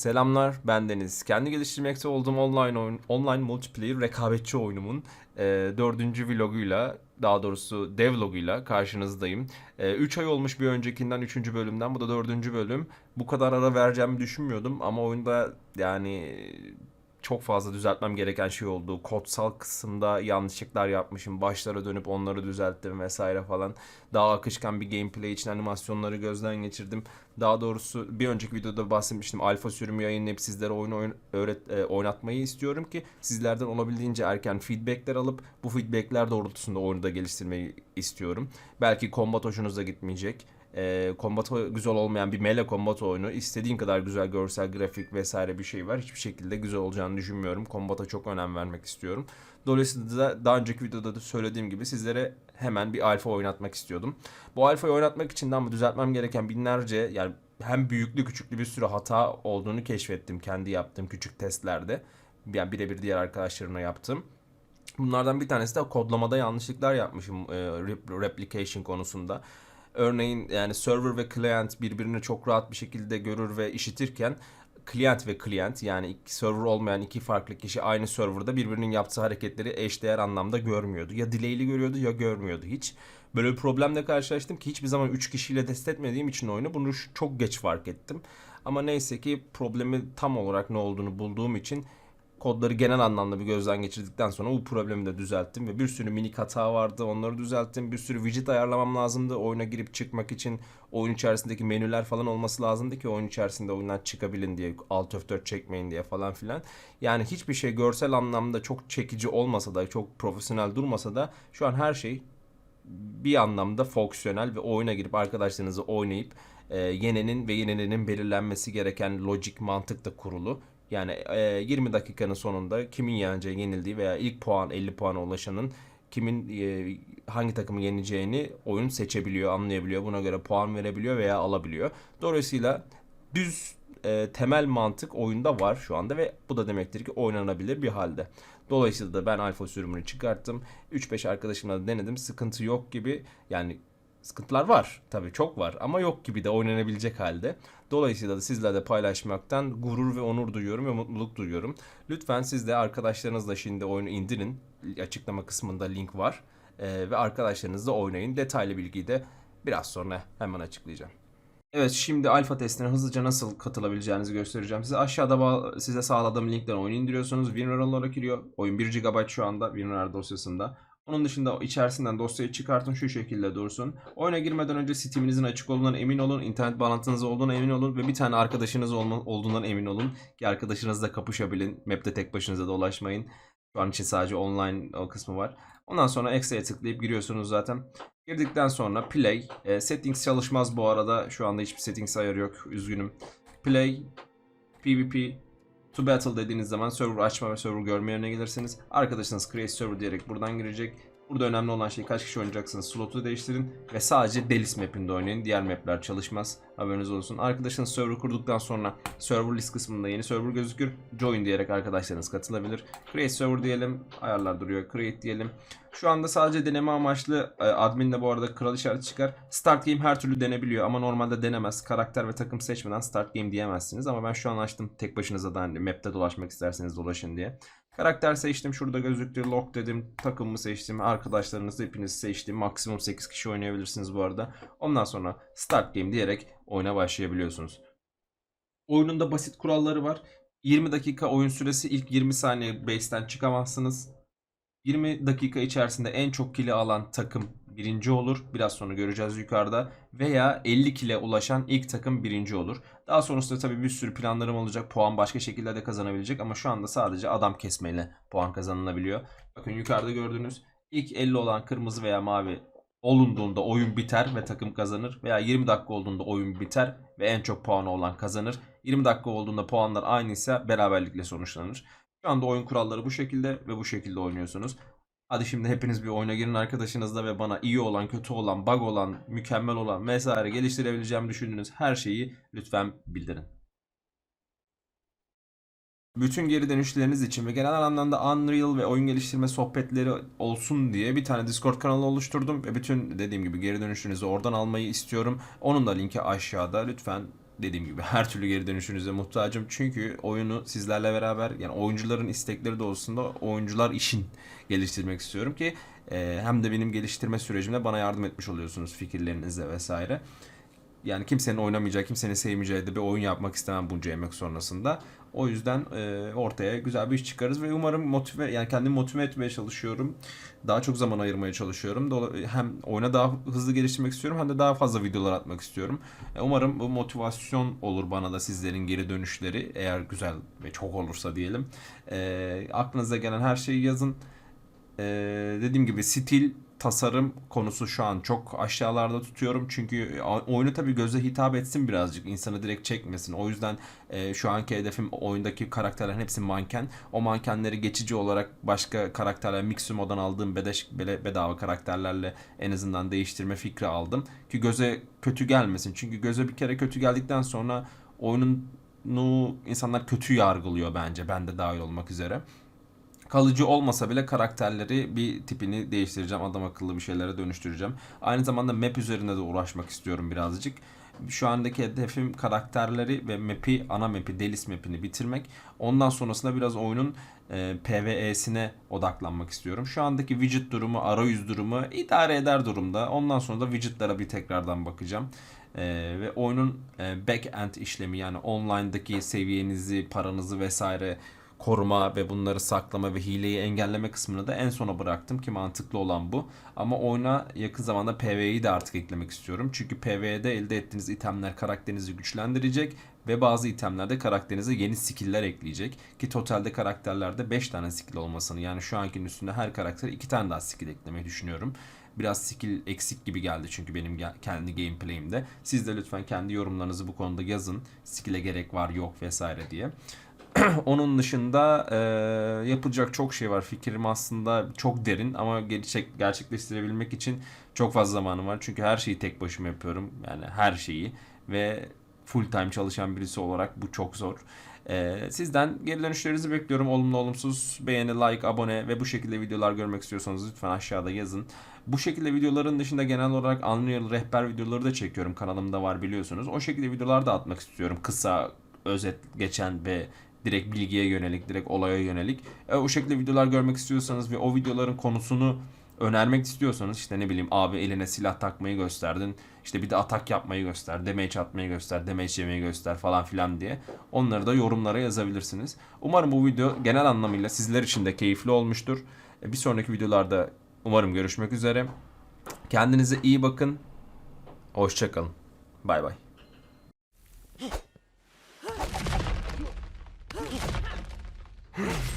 Selamlar, ben Deniz. Kendi geliştirmekte olduğum online oyun, online multiplayer rekabetçi oyunumun e, dördüncü vloguyla, daha doğrusu devloguyla karşınızdayım. 3 ay olmuş bir öncekinden, üçüncü bölümden. Bu da dördüncü bölüm. Bu kadar ara vereceğimi düşünmüyordum ama oyunda yani çok fazla düzeltmem gereken şey oldu. Kodsal kısımda yanlışlıklar yapmışım. Başlara dönüp onları düzelttim vesaire falan. Daha akışkan bir gameplay için animasyonları gözden geçirdim. Daha doğrusu bir önceki videoda bahsetmiştim. Alfa sürümü yayınlayıp sizlere oyun, oyun öğret, e, oynatmayı istiyorum ki sizlerden olabildiğince erken feedbackler alıp bu feedbackler doğrultusunda oyunu da geliştirmeyi istiyorum. Belki combat hoşunuza gitmeyecek e, kombatı güzel olmayan bir melee kombat oyunu istediğin kadar güzel görsel grafik vesaire bir şey var. Hiçbir şekilde güzel olacağını düşünmüyorum. Kombata çok önem vermek istiyorum. Dolayısıyla da daha önceki videoda da söylediğim gibi sizlere hemen bir alfa oynatmak istiyordum. Bu alfayı oynatmak için de ama düzeltmem gereken binlerce yani hem büyüklü küçüklü bir sürü hata olduğunu keşfettim kendi yaptığım küçük testlerde. Yani birebir diğer arkadaşlarımla yaptım. Bunlardan bir tanesi de kodlamada yanlışlıklar yapmışım e, replication konusunda. Örneğin yani server ve client birbirini çok rahat bir şekilde görür ve işitirken client ve client yani server olmayan iki farklı kişi aynı serverda birbirinin yaptığı hareketleri eşdeğer anlamda görmüyordu. Ya delay'li görüyordu ya görmüyordu hiç. Böyle bir problemle karşılaştım ki hiçbir zaman 3 kişiyle test etmediğim için oyunu bunu çok geç fark ettim. Ama neyse ki problemi tam olarak ne olduğunu bulduğum için kodları genel anlamda bir gözden geçirdikten sonra bu problemi de düzelttim ve bir sürü minik hata vardı onları düzelttim. Bir sürü widget ayarlamam lazımdı oyuna girip çıkmak için oyun içerisindeki menüler falan olması lazımdı ki oyun içerisinde oyundan çıkabilin diye Alt F4 çekmeyin diye falan filan. Yani hiçbir şey görsel anlamda çok çekici olmasa da çok profesyonel durmasa da şu an her şey bir anlamda fonksiyonel ve oyuna girip arkadaşlarınızı oynayıp e, yenenin ve yenilenin belirlenmesi gereken lojik mantık da kurulu. Yani e, 20 dakikanın sonunda kimin yeneceği yenildiği veya ilk puan 50 puana ulaşanın kimin e, hangi takımı yeneceğini oyun seçebiliyor, anlayabiliyor. Buna göre puan verebiliyor veya alabiliyor. Dolayısıyla düz e, temel mantık oyunda var şu anda ve bu da demektir ki oynanabilir bir halde. Dolayısıyla da ben alfa sürümünü çıkarttım. 3-5 arkadaşımla da denedim. Sıkıntı yok gibi. Yani sıkıntılar var. Tabii çok var ama yok gibi de oynanabilecek halde. Dolayısıyla da sizlerle paylaşmaktan gurur ve onur duyuyorum ve mutluluk duyuyorum. Lütfen siz de arkadaşlarınızla şimdi oyunu indirin. Açıklama kısmında link var. Ee, ve arkadaşlarınızla oynayın. Detaylı bilgiyi de biraz sonra hemen açıklayacağım. Evet şimdi alfa testine hızlıca nasıl katılabileceğinizi göstereceğim size. Aşağıda size sağladığım linkten oyunu indiriyorsunuz. WinRAR olarak giriyor. Oyun 1 GB şu anda WinRAR dosyasında. Onun dışında içerisinden dosyayı çıkartın şu şekilde dursun. Oyuna girmeden önce Steam'inizin açık olduğundan emin olun. internet bağlantınız olduğuna emin olun. Ve bir tane arkadaşınız olduğundan emin olun. Ki arkadaşınızla kapışabilin. Map'te tek başınıza dolaşmayın. Şu an için sadece online o kısmı var. Ondan sonra Extra'ya tıklayıp giriyorsunuz zaten. Girdikten sonra Play. E, settings çalışmaz bu arada. Şu anda hiçbir settings ayarı yok. Üzgünüm. Play. PvP. To Battle dediğiniz zaman server açma ve server görme yerine gelirsiniz. Arkadaşınız Create Server diyerek buradan girecek. Burada önemli olan şey kaç kişi oynayacaksınız slotu değiştirin ve sadece Delis map'inde oynayın. Diğer map'ler çalışmaz. Haberiniz olsun. Arkadaşınız server kurduktan sonra server list kısmında yeni server gözükür. Join diyerek arkadaşlarınız katılabilir. Create server diyelim. Ayarlar duruyor. Create diyelim. Şu anda sadece deneme amaçlı e, admin'de bu arada kral işareti çıkar. Start game her türlü denebiliyor ama normalde denemez. Karakter ve takım seçmeden start game diyemezsiniz. Ama ben şu an açtım tek başınıza da hani map'te dolaşmak isterseniz dolaşın diye. Karakter seçtim. Şurada gözüktü. Lock dedim. Takımımı seçtim. Arkadaşlarınızı hepinizi seçtim. Maksimum 8 kişi oynayabilirsiniz bu arada. Ondan sonra Start Game diyerek oyuna başlayabiliyorsunuz. Oyunun basit kuralları var. 20 dakika oyun süresi ilk 20 saniye base'ten çıkamazsınız. 20 dakika içerisinde en çok kili alan takım birinci olur. Biraz sonra göreceğiz yukarıda. Veya 50 kile ulaşan ilk takım birinci olur. Daha sonrasında tabii bir sürü planlarım olacak. Puan başka şekillerde kazanabilecek ama şu anda sadece adam kesmeyle puan kazanılabiliyor. Bakın yukarıda gördüğünüz ilk 50 olan kırmızı veya mavi olunduğunda oyun biter ve takım kazanır. Veya 20 dakika olduğunda oyun biter ve en çok puanı olan kazanır. 20 dakika olduğunda puanlar aynıysa beraberlikle sonuçlanır. Şu anda oyun kuralları bu şekilde ve bu şekilde oynuyorsunuz. Hadi şimdi hepiniz bir oyuna girin arkadaşınızla ve bana iyi olan, kötü olan, bug olan, mükemmel olan vesaire geliştirebileceğimi düşündüğünüz her şeyi lütfen bildirin. Bütün geri dönüşleriniz için ve genel anlamda Unreal ve oyun geliştirme sohbetleri olsun diye bir tane Discord kanalı oluşturdum ve bütün dediğim gibi geri dönüşlerinizi oradan almayı istiyorum. Onun da linki aşağıda. Lütfen dediğim gibi her türlü geri dönüşünüze muhtacım. Çünkü oyunu sizlerle beraber yani oyuncuların istekleri doğrultusunda oyuncular işin geliştirmek istiyorum ki e, hem de benim geliştirme sürecimde bana yardım etmiş oluyorsunuz fikirlerinizle vesaire. Yani kimsenin oynamayacağı, kimsenin sevmeyeceği de bir oyun yapmak istemem bunca emek sonrasında. O yüzden e, ortaya güzel bir iş çıkarız ve umarım motive yani kendimi motive etmeye çalışıyorum. Daha çok zaman ayırmaya çalışıyorum. Hem oyuna daha hızlı geliştirmek istiyorum hem de daha fazla videolar atmak istiyorum. E, Umarım bu motivasyon olur bana da sizlerin geri dönüşleri eğer güzel ve çok olursa diyelim. E, aklınıza gelen her şeyi yazın. Ee, dediğim gibi stil tasarım konusu şu an çok aşağılarda tutuyorum. Çünkü a- oyunu tabii göze hitap etsin birazcık. insanı direkt çekmesin. O yüzden e, şu anki hedefim oyundaki karakterlerin hepsi manken. O mankenleri geçici olarak başka karakterler Mixumo'dan aldığım bedeş, bele- bedava karakterlerle en azından değiştirme fikri aldım. Ki göze kötü gelmesin. Çünkü göze bir kere kötü geldikten sonra oyununu insanlar kötü yargılıyor bence. Ben de dahil olmak üzere kalıcı olmasa bile karakterleri bir tipini değiştireceğim. Adam akıllı bir şeylere dönüştüreceğim. Aynı zamanda map üzerinde de uğraşmak istiyorum birazcık. Şu andaki hedefim karakterleri ve map'i, ana map'i, Delis map'ini bitirmek. Ondan sonrasında biraz oyunun e, PvE'sine odaklanmak istiyorum. Şu andaki widget durumu, arayüz durumu idare eder durumda. Ondan sonra da widgetlara bir tekrardan bakacağım. E, ve oyunun e, back-end işlemi yani online'daki seviyenizi, paranızı vesaire koruma ve bunları saklama ve hileyi engelleme kısmını da en sona bıraktım ki mantıklı olan bu. Ama oyuna yakın zamanda PvE'yi de artık eklemek istiyorum. Çünkü PvE'de elde ettiğiniz itemler karakterinizi güçlendirecek ve bazı itemlerde karakterinize yeni skill'ler ekleyecek. Ki totalde karakterlerde 5 tane skill olmasını yani şu ankinin üstünde her karakter 2 tane daha skill eklemeyi düşünüyorum. Biraz skill eksik gibi geldi çünkü benim kendi gameplay'imde. Siz de lütfen kendi yorumlarınızı bu konuda yazın. Skill'e gerek var yok vesaire diye. Onun dışında e, yapılacak çok şey var. Fikrim aslında çok derin ama gerçek gerçekleştirebilmek için çok fazla zamanım var. Çünkü her şeyi tek başıma yapıyorum. Yani her şeyi ve full time çalışan birisi olarak bu çok zor. E, sizden geri dönüşlerinizi bekliyorum. Olumlu olumsuz beğeni, like, abone ve bu şekilde videolar görmek istiyorsanız lütfen aşağıda yazın. Bu şekilde videoların dışında genel olarak Unreal rehber videoları da çekiyorum. Kanalımda var biliyorsunuz. O şekilde videolar da atmak istiyorum. Kısa, özet geçen ve direkt bilgiye yönelik, direkt olaya yönelik. E, o şekilde videolar görmek istiyorsanız ve o videoların konusunu önermek istiyorsanız işte ne bileyim abi eline silah takmayı gösterdin. işte bir de atak yapmayı göster, damage atmayı göster, damage yemeyi göster falan filan diye. Onları da yorumlara yazabilirsiniz. Umarım bu video genel anlamıyla sizler için de keyifli olmuştur. E, Bir sonraki videolarda umarım görüşmek üzere. Kendinize iyi bakın. Hoşçakalın. Bay bay. Huh?